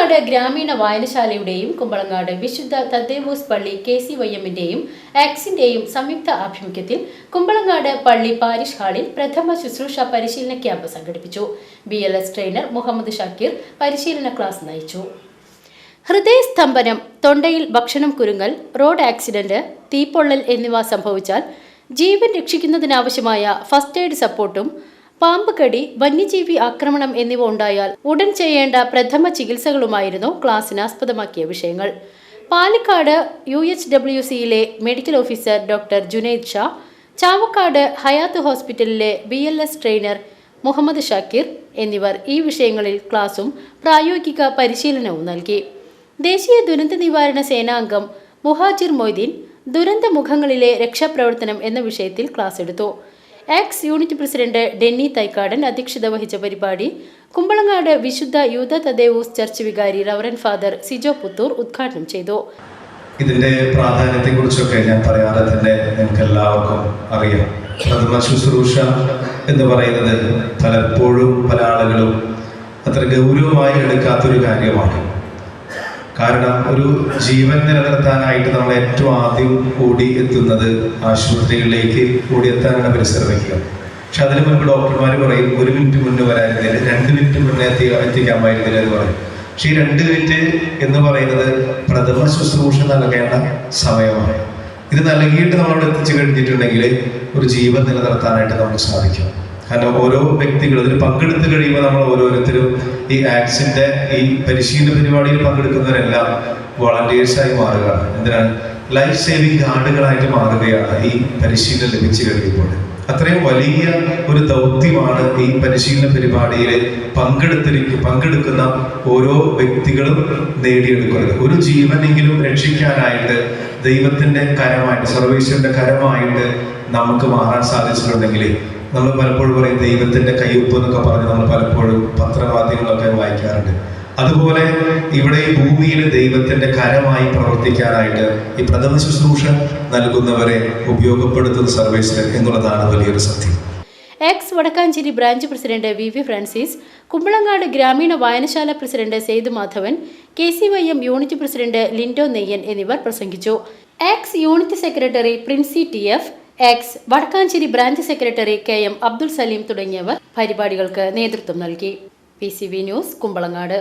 Kumbalangad ഗ്രാമീണ വായനശാലയുടെയും കുമ്പളങ്ങാട് വിശുദ്ധ തദ്ദേവൂസ് പള്ളി കെ സി വൈ എമ്മിന്റെയും ആക്സിന്റെയും സംയുക്ത ആഭിമുഖ്യത്തിൽ കുമ്പളങ്ങാട് പള്ളി പാരിഷ് ഹാളിൽ പ്രഥമ ശുശ്രൂഷ പരിശീലന ക്യാമ്പ് സംഘടിപ്പിച്ചു. ബി ട്രെയിനർ മുഹമ്മദ് ഷാക്കീർ പരിശീലന ക്ലാസ് നയിച്ചു. ഹൃദയസ്തംഭനം തൊണ്ടയിൽ ഭക്ഷണം കുരുങ്ങൽ റോഡ് ആക്സിഡന്റ് തീപ്പൊള്ളൽ എന്നിവ സംഭവിച്ചാൽ ജീവൻ രക്ഷിക്കുന്നതിനാവശ്യമായ ഫസ്റ്റ് എയ്ഡ് സപ്പോർട്ടും പാമ്പ് കടി വന്യജീവി ആക്രമണം എന്നിവ ഉണ്ടായാൽ ഉടൻ ചെയ്യേണ്ട പ്രഥമ ചികിത്സകളുമായിരുന്നു ക്ലാസ്സിന് ആസ്പദമാക്കിയ വിഷയങ്ങൾ. പാലക്കാട് യു എച്ച് ഡബ്ല്യു സിയിലെ medical officer doctor Junaid Shah Chavakkad Hayath ഹോസ്പിറ്റലിലെ B L S trainer Muhammad Shakir എന്നിവർ ഈ വിഷയങ്ങളിൽ ക്ലാസും പ്രായോഗിക പരിശീലനവും നൽകി. ദേശീയ ദുരന്ത നിവാരണ സേനാംഗം മുഹാജിർ മൊയ്തീൻ ദുരന്ത മുഖങ്ങളിലെ രക്ഷാപ്രവർത്തനം എന്ന വിഷയത്തിൽ ക്ലാസ് എടുത്തു. X unit president Denny Thaikkadan അധ്യക്ഷത വഹിച്ച പരിപാടി കുമ്പളങ്ങാട് വിശുദ്ധ യൂത തദേവൂസ് ചർച്ച് വികാരി റവറൻ ഫാദർ സിജോ പുത്തൂർ ഉദ്ഘാടനം ചെയ്തു. ഇതിന്റെ പ്രാധാന്യത്തെക്കുറിച്ചൊക്കെ ഞാൻ പറയാതെ തന്നെ നിങ്ങൾക്ക് എല്ലാവർക്കും അറിയാം. പ്രഥമ ശുശ്രൂഷ എന്ന് പറയുന്നത് പലപ്പോഴും പല ആളുകളും അത്ര ഗൗരവമായി എടുക്കാത്തൊരു കാര്യമാണ്. കാരണം ഒരു ജീവൻ നിലനിർത്താനായിട്ട് നമ്മൾ ഏറ്റവും ആദ്യം കൂടി എത്തുന്നത് ആശുപത്രികളിലേക്ക് ഓടി എത്താനാണ് പരിശ്രമിക്കുക പക്ഷെ അതിന് മുൻപ് ഡോക്ടർമാർ പറയും ഒരു മിനിറ്റ് മുന്നേ വരായിരുന്നില്ല രണ്ട് മിനിറ്റ് മുന്നേ എത്തി എത്തിക്കാമായിരുന്നില്ല എന്ന് പറയും. പക്ഷെ ഈ രണ്ട് മിനിറ്റ് എന്ന് പറയുന്നത് പ്രഥമ ശുശ്രൂഷ നൽകേണ്ട സമയമാണ്. ഇത് നൽകിയിട്ട് നമ്മളോട് എത്തിച്ചു കഴിഞ്ഞിട്ടുണ്ടെങ്കിൽ ഒരു ജീവൻ നിലനിർത്താനായിട്ട് നമുക്ക് സാധിക്കും. കാരണം ഓരോ വ്യക്തികളും ഇതിൽ പങ്കെടുത്ത് കഴിയുമ്പോൾ നമ്മൾ ഓരോരുത്തരും ഈ ആക്സിന്റെ ഈ പരിശീലന പരിപാടിയിൽ പങ്കെടുക്കുന്നവരെല്ലാം വളണ്ടിയേഴ്സായി മാറുകയാണ്. എന്തിനാണ് ലൈഫ് സേവിങ് ഗാർഡുകളായിട്ട് മാറുകയാണ് ഈ പരിശീലനം ലഭിച്ചു കഴിയുമ്പോൾ. അത്രയും വലിയ ഒരു ദൗത്യമാണ് ഈ പരിശീലന പരിപാടിയിൽ പങ്കെടുത്തിരിക്കും പങ്കെടുക്കുന്ന ഓരോ വ്യക്തികളും നേടിയെടുക്കുന്നത്. ഒരു ജീവനെങ്കിലും രക്ഷിക്കാനായിട്ട് ദൈവത്തിന്റെ കരമായിട്ട് സർവേശ്വരന്റെ കരമായിട്ട് നമുക്ക് മാറാൻ സാധിച്ചിട്ടുണ്ടെങ്കിൽ നമ്മൾ പലപ്പോഴും പറയും ദൈവത്തിന്റെ കയ്യൊപ്പ് എന്നൊക്കെ പറഞ്ഞ് നമ്മൾ പലപ്പോഴും പത്രമാധ്യമങ്ങളൊക്കെ വായിക്കാറുണ്ട്. അതുപോലെ ഇവിടെ ഈ ഭൂമിയിൽ ദൈവത്തിന്റെ കരമായി പ്രവർത്തിക്കാനായിട്ട് ഈ പ്രഥമ ശുശ്രൂഷ നൽകുന്നവരെ ഉപയോഗപ്പെടുത്തുന്ന സർവീസ് എന്നുള്ളതാണ് വലിയൊരു സത്യം. X Vadakkanchery branch president V V Francis Kumbalangad ഗ്രാമീണ വായനശാല president Sayed Madhavan K C Y M unit president Lindo Neyyan എന്നിവർ പ്രസംഗിച്ചു. X unit secretary Prinsy T F X Vadakkanchery branch secretary K M Abdul Salim തുടങ്ങിയവർ പരിപാടികൾക്ക് നേതൃത്വം നൽകി. P news Kumbalangad.